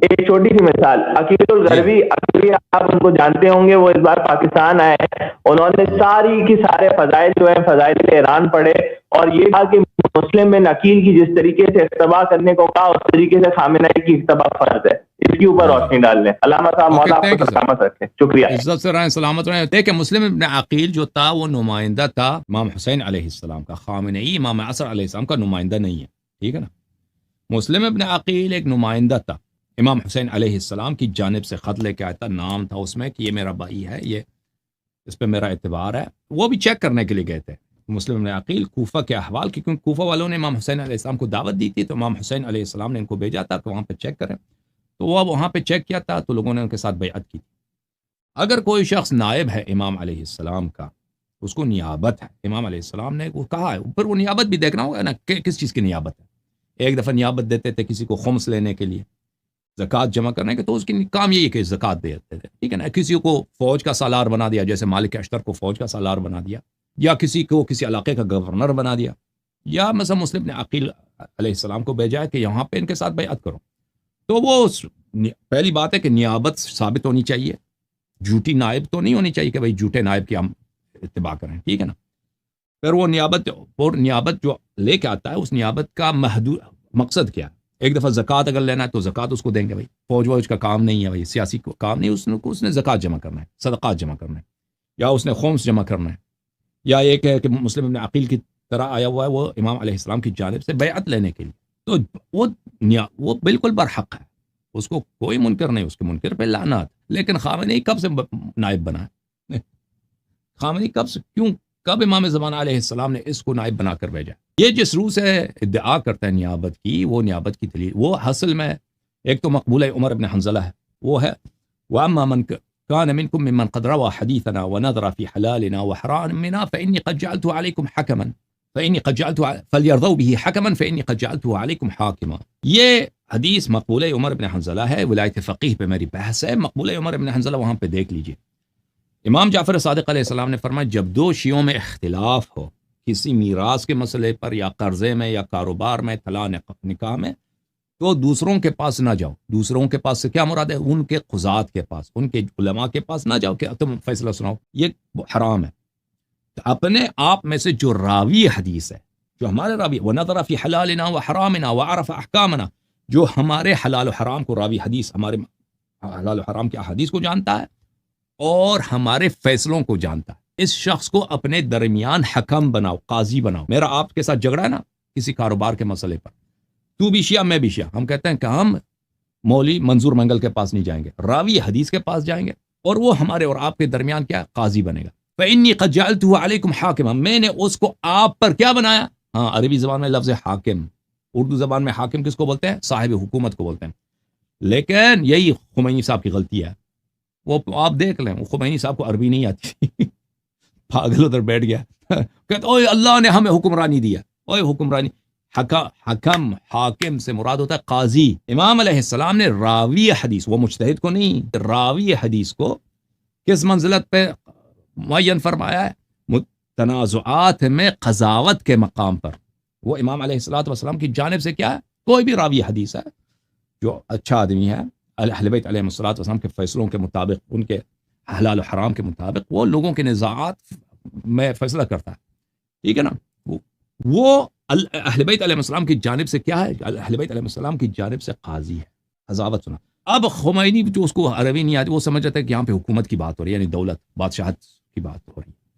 ایک چھوٹی سی مثال عقیل الغربی جی۔ عقیل آپ ان کو جانتے ہوں گے وہ اس بار پاکستان آئے انہوں نے ساری کی سارے فضائل جو ہیں فضائل ایران پڑھے۔ اور یہ کہا کہ مسلم میں نکیل کی جس طریقے سے اقتباع کرنے کو کہا اس طریقے سے خامنہ کی اقتباع فرض ہے۔ اس کے اوپر روشنی ڈال لیں علامہ صاحب مولا آپ کو. سلامت رکھیں۔ شکریہ۔ عزت سے رہیں سلامت رہیں دیکھیں مسلم ابن عقیل جو تھا وہ نمائندہ تھا امام حسین علیہ السلام کا۔ خامنئی امام عصر علیہ السلام کا نمائندہ نہیں ہے۔ ٹھیک ہے نا؟ مسلم ابن عقیل ایک نمائندہ تھا۔ امام حسین علیہ السلام کی جانب سے خط لے کے آیا تھا، نام تھا اس میں کہ یہ میرا بھائی ہے، یہ اس پہ میرا اعتبار ہے۔ وہ بھی چیک کرنے کے لیے گئے تھے۔ مسلم ابن عقیل کوفہ کے احوال کی، کیونکہ کوفہ والوں نے امام حسین علیہ السلام کو دعوت دی تھی، تو امام حسین علیہ السلام نے ان کو بھیجا تھا کہ وہاں پہ چیک کریں۔ تو وہ وہاں پہ چیک کیا تھا، تو لوگوں نے ان کے ساتھ بیعت کی تھی۔ اگر کوئی شخص نائب ہے امام علیہ السلام کا، اس کو نیابت ہے۔ امام علیہ السلام نے وہ کہا ہے پھر وہ نیابت بھی دیکھنا ہوگا نا، کہ کس چیز کی نیابت ہے؟ ایک دفعہ نیابت دیتے تھے کسی کو خمس لینے کے لیے۔ زکوٰۃ جمع کرنے کے تو اس کی کام یہی ہے کہ زکوٰۃ دیتے تھے۔ ٹھیک ہے نا؟ کسی کو فوج کا سالار بنا دیا، جیسے مالک اشتر کو فوج کا سالار بنا دیا، یا کسی کو کسی علاقے کا گورنر بنا دیا، یا مثلا مسلم نے عقیل علیہ السلام کو بھیجا ہے کہ یہاں پہ ان کے ساتھ بیعت کرو۔ تو وہ پہلی بات ہے کہ نیابت ثابت ہونی چاہیے، جھوٹی نائب تو نہیں ہونی چاہیے کہ بھائی جھوٹے نائب کی ہم اتباع کریں، ٹھیک ہے نا؟ پھر وہ نیابت اور نیابت جو لے کے آتا ہے، اس نیابت کا محدود مقصد کیا ہے؟ ایک دفعہ زکوٰۃ اگر لینا ہے تو زکوٰۃ اس کو دیں گے بھائی۔ فوج ووج کا کام نہیں ہے بھائی، سیاسی کو کام نہیں، اس نے اس نے زکوٰۃ جمع کرنا ہے، صدقات جمع کرنا ہے، یا اس نے خومس جمع کرنا ہے، یا ایک ہے کہ مسلم ابن عقیل کی طرح آیا ہوا ہے وہ امام علیہ السلام کی جانب سے بیعت لینے کے لیے۔ تو وہ نیا وہ بالکل برحق ہے۔ اس کو کوئی منکر نہیں، اس کے منکر پہ لعنات لیکن خامنئی کب سے نائب بنا ہے؟ خامنئی کب سے کیوں کب امام زمان علیہ السلام نے اس کو نائب بنا کر بھیجا؟ یہ جس روح سے ادعا کرتا ہے نیابت کی، وہ نیابت کی دلیل، وہ حاصل میں ایک تو مقبول عمر ابن حنزلہ ہے، وہ ہے واما من ك- كان منكم ممن قد روى حديثنا ونظر في حلالنا وحرامنا فاني قد جعلته عليكم حكما فاني قد جعلته ع- فليرضوا به حكما فاني قد جعلته عليكم یہ حدیث مقبول عمر ابن حنزلہ ہے، ولایت فقیہ پہ میری بحث ہے، مقبول عمر ابن حنزلہ وہاں پہ دیکھ لیجیے۔ امام جعفر صادق علیہ السلام نے فرمایا، جب دو شیعوں میں اختلاف ہو، کسی میراث کے مسئلے پر یا قرضے میں یا کاروبار میں، طلاق نکاح میں، تو دوسروں کے پاس نہ جاؤ۔ دوسروں کے پاس سے کیا مراد ہے؟ ان کے قضات کے پاس، ان کے علماء کے پاس نہ جاؤ کہ تم فیصلہ سناؤ، یہ حرام ہے۔ تو اپنے آپ میں سے جو راوی حدیث ہے، جو ہمارے راوی وہ نظر فی حلالنا و حرامنا و عرف احکامنا جو ہمارے حلال و حرام کو راوی حدیث، ہمارے حلال و حرام کے احادیث کو جانتا ہے اور ہمارے فیصلوں کو جانتا ہے۔ اس شخص کو اپنے درمیان حکم بناؤ، قاضی بناؤ۔ میرا آپ کے ساتھ جھگڑا ہے نا کسی کاروبار کے مسئلے پر۔ تو بھی شیعہ، میں بھی شیعہ۔ ہم کہتے ہیں کہ ہم مولوی منظور منگل کے پاس نہیں جائیں گے، راوی حدیث کے پاس جائیں گے اور وہ ہمارے اور آپ کے درمیان کیا قاضی بنے گا۔ فَإِنِّي قَدْ عَلَيْكُمْ حَاكِمًا۔ میں نے اس کو آپ پر کیا بنایا؟ ہاں عربی زبان میں لفظ حاکم، اردو زبان میں حاکم کس کو بولتے ہیں؟ صاحب حکومت کو بولتے ہیں۔ لیکن یہی خمینی صاحب کی غلطی ہے۔ وہ آپ دیکھ لیں، خمینی صاحب کو عربی نہیں آتی۔ پاگل ادھر بیٹھ گیا۔ کہتے اوے اللہ نے ہمیں حکمرانی دیا۔ اوے حکمرانی۔ حکا، حکم، حاکم سے مراد ہوتا ہے قاضی۔ امام علیہ السلام نے راوی حدیث، وہ مجتہد کو نہیں، راوی حدیث کو کس منزلت پہ معین فرمایا ہے؟ تنازعات میں قضاوت کے مقام پر۔ وہ امام علیہ السلاۃ والسلام کی جانب سے کیا ہے؟ کوئی بھی راوی حدیث ہے جو اچھا آدمی ہے۔ اہل بیت علیہ السلاۃ والسلام کے فیصلوں کے مطابق، ان کے حلال و حرام کے مطابق وہ لوگوں کے نزاعات میں فیصلہ کرتا ہے۔ ٹھیک ہے نا؟ وہ- وہ اہل بیت علیہ السلام کی جانب سے کیا ہے؟ اہل بیت علیہ السلام کی جانب سے قاضی ہے۔ قضاوت سنا۔ اب خمینی جو اس کو عربی نہیں آتی، وہ سمجھ جاتا ہے کہ یہاں پہ حکومت کی بات ہو رہی ہے یعنی دولت، بادشاہت کی بات ہو رہی ہے۔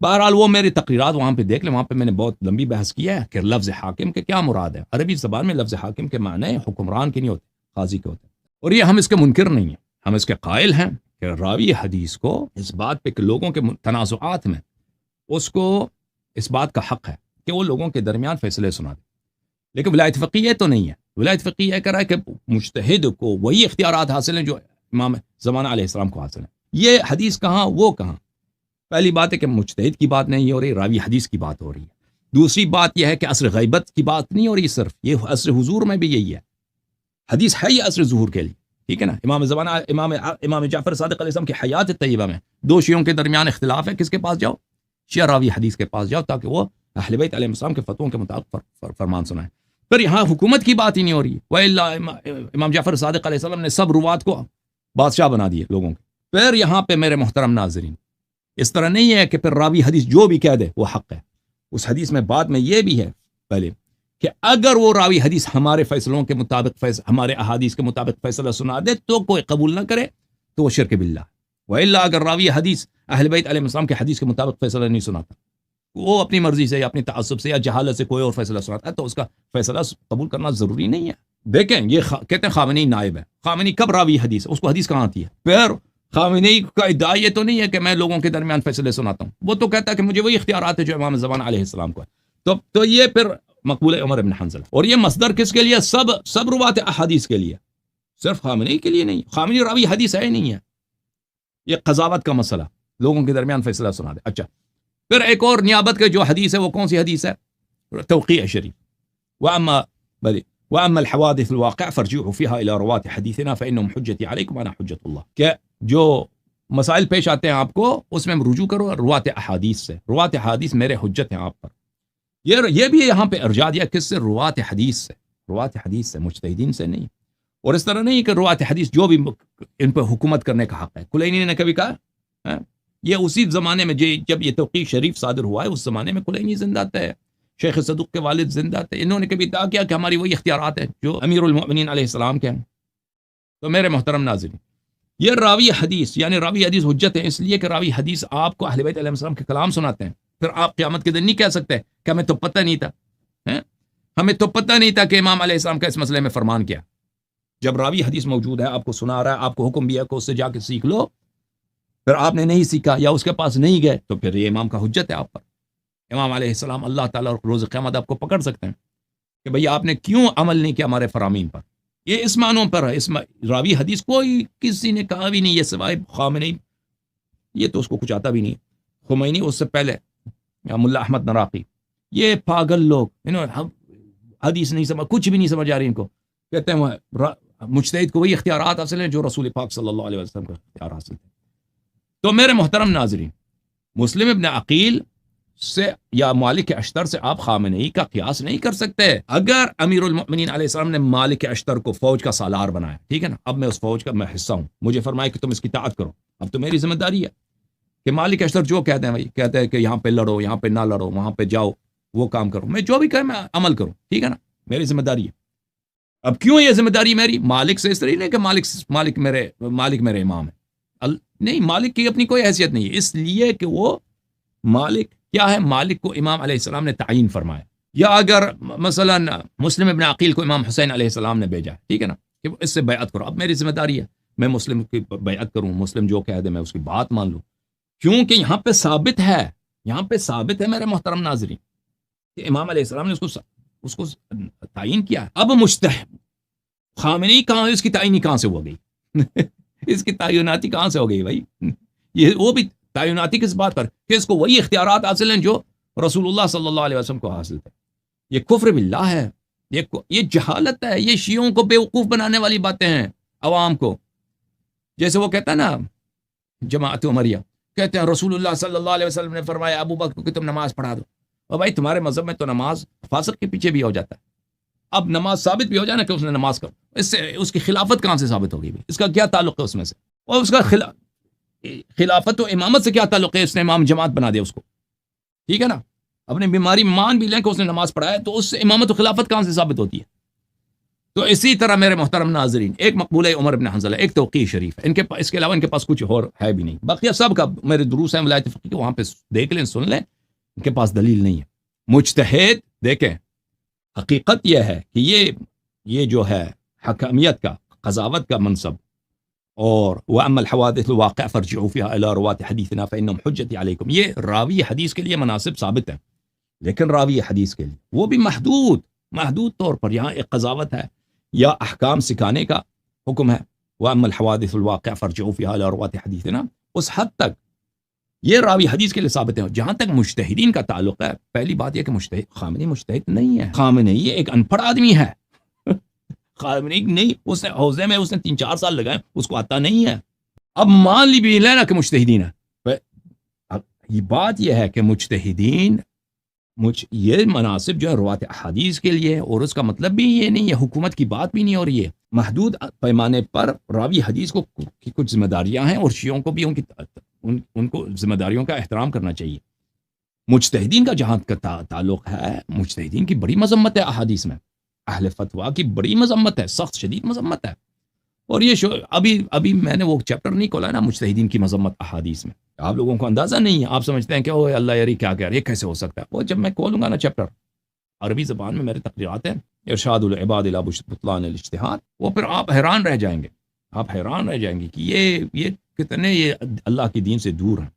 بہرحال وہ میری تقریرات وہاں پہ دیکھ لیں، وہاں پہ میں نے بہت لمبی بحث کی ہے کہ لفظ حاکم کے کیا مراد ہے۔ عربی زبان میں لفظ حاکم کے معنی حکمران کے نہیں ہوتے، قاضی کے ہوتے۔ اور یہ ہم اس کے منکر نہیں ہیں۔ ہم اس کے قائل ہیں کہ راوی حدیث کو اس بات پہ کہ لوگوں کے تنازعات میں اس کو اس بات کا حق ہے کہ وہ لوگوں کے درمیان فیصلے سنا دے۔ لیکن ولایت فقیہ تو نہیں ہے۔ ولایت فقیہ یہ کہہ رہا ہے کہ مجتہد کو وہی اختیارات حاصل ہیں جو امام زمانہ علیہ السلام کو حاصل ہیں۔ یہ حدیث کہاں، وہ کہاں؟ پہلی بات ہے کہ مجتہد کی بات نہیں ہو رہی، راوی حدیث کی بات ہو رہی ہے۔ دوسری بات یہ ہے کہ عصر غیبت کی بات نہیں ہو رہی صرف، یہ عصر حضور میں بھی یہی ہے۔ حدیث ہے یہ عصر ظہور کے لیے، ٹھیک ہے نا؟ امام زمانہ امام امام جعفر صادق علیہ السلام کی حیات طیبہ میں دو شیعوں کے درمیان اختلاف ہے، کس کے پاس جاؤ؟ شیعہ راوی حدیث کے پاس جاؤ تاکہ وہ اہل بیت علیہ السلام کے فتووں کے مطابق فرمان سنائیں۔ پھر یہاں حکومت کی بات ہی نہیں ہو رہی وہ امام جعفر صادق علیہ السلام نے سب روات کو بادشاہ بنا دیے لوگوں کے۔ پھر یہاں پہ میرے محترم ناظرین، اس طرح نہیں ہے کہ پھر راوی حدیث جو بھی کہہ دے وہ حق ہے۔ اس حدیث میں بعد میں یہ بھی ہے، پہلے کہ اگر وہ راوی حدیث ہمارے فیصلوں کے مطابق فیصل ہمارے احادیث کے مطابق فیصلہ سنا دے تو کوئی قبول نہ کرے، تو وہ شرک باللہ۔ وہ اللہ اگر راوی حدیث اہل بیت علیہ السلام کے حدیث کے مطابق فیصلہ نہیں سناتا، وہ اپنی مرضی سے یا اپنی تعصب سے یا جہالت سے کوئی اور فیصلہ سناتا ہے، تو اس کا فیصلہ قبول کرنا ضروری نہیں ہے۔ دیکھیں، یہ خ... کہتے ہیں خامنی نائب ہے۔ خامنی کب راوی حدیث اس کو حدیث کہاں آتی ہے؟ پھر خامنی کا ادعا یہ تو نہیں ہے کہ میں لوگوں کے درمیان فیصلے سناتا ہوں۔ وہ تو کہتا ہے کہ مجھے وہی اختیارات ہے جو امام زبان علیہ السلام کو ہے تو تو یہ پھر مقبول عمر ابن حنزل اور یہ مصدر کس کے لیے؟ سب سب روات احادیث کے لیے۔ صرف خامنی کے لیے نہیں خامنی راوی حدیث ہے نہیں ہے۔ یہ قضاوت کا مسئلہ، لوگوں کے درمیان فیصلہ سنا دے۔ اچھا پھر ایک اور نیابت کا جو حدیث ہے، وہ کون سی حدیث ہے؟ توقیع شریف۔ واما، بلی، واما الحوادث الواقع فرجعوا فيها الى رواه حديثنا فانهم حجتي عليكم انا حجت الله کہ جو مسائل پیش آتے ہیں آپ کو، اس میں رجوع کرو۔ روات احادیث سے روات احادیث میرے حجت ہیں آپ پر۔ یہ یہ بھی یہاں پہ ارجا دیا کس سے روات حدیث سے روات حدیث سے، مجتہدین سے نہیں۔ اور اس طرح نہیں کہ روات حدیث جو بھی ان پہ حکومت کرنے کا حق ہے۔ کلینی نے کبھی کہا؟ ہاں؟ یہ اسی زمانے میں جی- جب یہ توقیع شریف صادر ہوا ہے، اس زمانے میں کلینی زندہ ہے شیخ صدق کے والد زندہ تھے۔ انہوں نے کبھی کہا کیا کہ ہماری وہی اختیارات ہیں جو امیر المؤمنین علیہ السلام کے ہیں؟ تو میرے محترم ناظرین، یہ راوی حدیث یعنی راوی حدیث حجت ہے اس لیے کہ راوی حدیث آپ کو اہل بیت علیہ السلام کے کلام سناتے ہیں۔ پھر آپ قیامت کے دن نہیں کہہ سکتے کہ ہمیں تو پتہ نہیں تھا ہمیں تو پتہ نہیں تھا کہ امام علیہ السلام کا اس مسئلے میں فرمان کیا۔ جب راوی حدیث موجود ہے، آپ کو سنا رہا ہے، آپ کو حکم بھی ہے کہ اس سے جا کے سیکھ لو۔ پھر آپ نے نہیں سیکھا یا اس کے پاس نہیں گئے، تو پھر یہ امام کا حجت ہے آپ پر۔ امام علیہ السلام اللہ تعالیٰ اور روز قیامت آپ کو پکڑ سکتے ہیں کہ بھئی آپ نے کیوں عمل نہیں کیا ہمارے فرامین پر؟ یہ اس معنوں پر ہے۔ اس راوی حدیث کوئی کسی نے کہا بھی نہیں، یہ سوائے خام نہیں، یہ تو اس کو کچھ آتا بھی نہیں۔ خمینی اس سے پہلے ملا احمد نراقی۔ یہ پاگل لوگ انہوں نے حدیث نہیں سمجھ، کچھ بھی نہیں سمجھ آ رہی ان کو۔ کہتے ہیں وہ مجتہد کو وہی اختیارات حاصل ہیں جو رسول پاک صلی اللہ علیہ وسلم کا اختیار حاصل تھے تو میرے محترم ناظرین، مسلم ابن عقیل سے یا مالک اشتر سے آپ خامنئی کا قیاس نہیں کر سکتے۔ اگر امیر المؤمنین علیہ السلام نے مالک اشتر کو فوج کا سالار بنایا، ٹھیک ہے نا؟ اب میں اس فوج کا، میں حصہ ہوں۔ مجھے فرمایا کہ تم اس کی تعت کرو۔ اب تو میری ذمہ داری ہے۔ کہ مالک اشتر جو کہتے ہیں بھائی، کہتے ہیں کہ یہاں پہ لڑو، یہاں پہ نہ لڑو، وہاں پہ جاؤ، وہ کام کرو۔ میں جو بھی کہے، میں عمل کروں، ٹھیک ہے نا؟ میری ذمہ داری ہے۔ اب کیوں یہ ذمہ داری میری؟ مالک سے اس طرح نہیں کہ مالک مالک میرے مالک میرے امام ہے نہیں، مالک کی اپنی کوئی حیثیت نہیں ہے۔ اس لیے کہ وہ مالک کیا ہے؟ مالک کو امام علیہ السلام نے تعین فرمایا۔ یا اگر مثلا مسلم ابن عقیل کو امام حسین علیہ السلام نے بھیجا، ٹھیک ہے نا؟ کہ اس سے بیعت کرو۔ اب میری ذمہ داری ہے۔ میں مسلم کی بیعت کروں، مسلم جو کہہ دے، میں اس کی بات مان لوں۔ کیونکہ یہاں پہ ثابت ہے، یہاں پہ ثابت ہے میرے محترم ناظرین، کہ امام علیہ السلام نے اس کو اس کو تعین کیا ہے۔ اب مشتح خامنی کہاں اس کی تعینی کہاں سے ہو گئی؟ اس کی تعیناتی کہاں سے ہو گئی بھائی؟ یہ وہ بھی تعیناتی کس بات پر؟ کہ اس کو وہی اختیارات حاصل ہیں جو رسول اللہ صلی اللہ علیہ وسلم کو حاصل تھے۔ یہ کفر باللہ ہے، یہ یہ جہالت ہے، یہ شیعوں کو بیوقوف بنانے والی باتیں ہیں عوام کو۔ جیسے وہ کہتا ہے نا، جماعت عمریہ کہتے ہیں رسول اللہ صلی اللہ علیہ وسلم نے فرمایا، ابو بکر کہ تم نماز پڑھا دو۔ اور بھائی، تمہارے مذہب میں تو نماز فاسق کے پیچھے بھی ہو جاتا ہے۔ اب نماز ثابت بھی ہو جائے نا کہ اس نے نماز کر اس سے اس کی خلافت کہاں سے ثابت ہوگی؟ اس کا کیا تعلق ہے اس میں سے؟ اور اس کا خلاف خلافت و امامت سے کیا تعلق ہے؟ اس نے امام جماعت بنا دیا اس کو۔ ٹھیک ہے نا؟ اپنی بیماری مان بھی لیں کہ اس نے نماز پڑھا ہے، تو اس سے امامت و خلافت کہاں سے ثابت ہوتی ہے؟ تو اسی طرح میرے محترم ناظرین، ایک مقبول عمر ابن حنزل ہے ایک توقی شریف ہے ان کے اس کے علاوہ ان کے پاس کچھ اور ہے بھی نہیں۔ باقی سب کا میرے دروس ہیں، ولایت فقی وہاں پہ دیکھ لیں، سن لیں، ان کے پاس دلیل نہیں ہے۔ مجتہد، دیکھیں، حقیقت یہ ہے کہ یہ یہ جو ہے حکمیت کا، قضاوت کا منصب۔ اور وہ ام الحوادث الواقع فرجعوا فيها الى روات حديثنا فانهم حجتي عليكم۔ یہ راوی حدیث کے لیے مناسب ثابت ہے، لیکن راوی حدیث کے لیے۔ وہ بھی محدود محدود طور پر یہاں ایک قضاوت ہے۔ یا احکام سکھانے کا حکم ہے۔ وہ ام الحوادث الواقع فرجعوا روات حديثنا۔ اس حد تک یہ راوی حدیث کے لیے ثابت ہے۔ جہاں تک مجتہدین کا تعلق ہے، پہلی بات یہ کہ مجتہد، خامنی مجتہد نہیں ہے۔ خامنی یہ ایک ان پڑھ آدمی ہے۔ نہیں، اس نے حوضے میں اس نے تین چار سال لگائے، اس کو آتا نہیں ہے۔ اب مان لی بھی لینا کہ مشتحدین ہے یہ بات یہ ہے کہ مجتہدین مجھ یہ مناسب جو ہے روات احادیث کے لیے اور اس کا مطلب بھی یہ نہیں ہے حکومت کی بات بھی نہیں ہو رہی ہے۔ محدود پیمانے پر راوی حدیث کو کی کچھ ذمہ داریاں ہیں اور شیعوں کو بھی ان کی ان, ان کو ذمہ داریوں کا احترام کرنا چاہیے۔ مجتہدین کا جہاں کا تعلق ہے مجتہدین کی بڑی مذمت ہے احادیث میں۔ اہل فتوا کی بڑی مذمت ہے سخت شدید مذمت ہے۔ اور یہ شو ابھی ابھی میں نے وہ چیپٹر نہیں کھولا نا مجتہدین کی مذمت احادیث میں۔ آپ لوگوں کو اندازہ نہیں ہے، آپ سمجھتے ہیں کہ او اللہ یاری کیا کہہ رہے ہے، یہ کیسے ہو سکتا ہے؟ وہ جب میں کھولوں گا نا چیپٹر عربی زبان میں میرے تقریرات ہیں، ارشاد العباد بطلان الاشتہاد وہ پھر آپ حیران رہ جائیں گے۔ آپ حیران رہ جائیں گے کہ یہ یہ کتنے یہ اللہ کے دین سے دور ہیں۔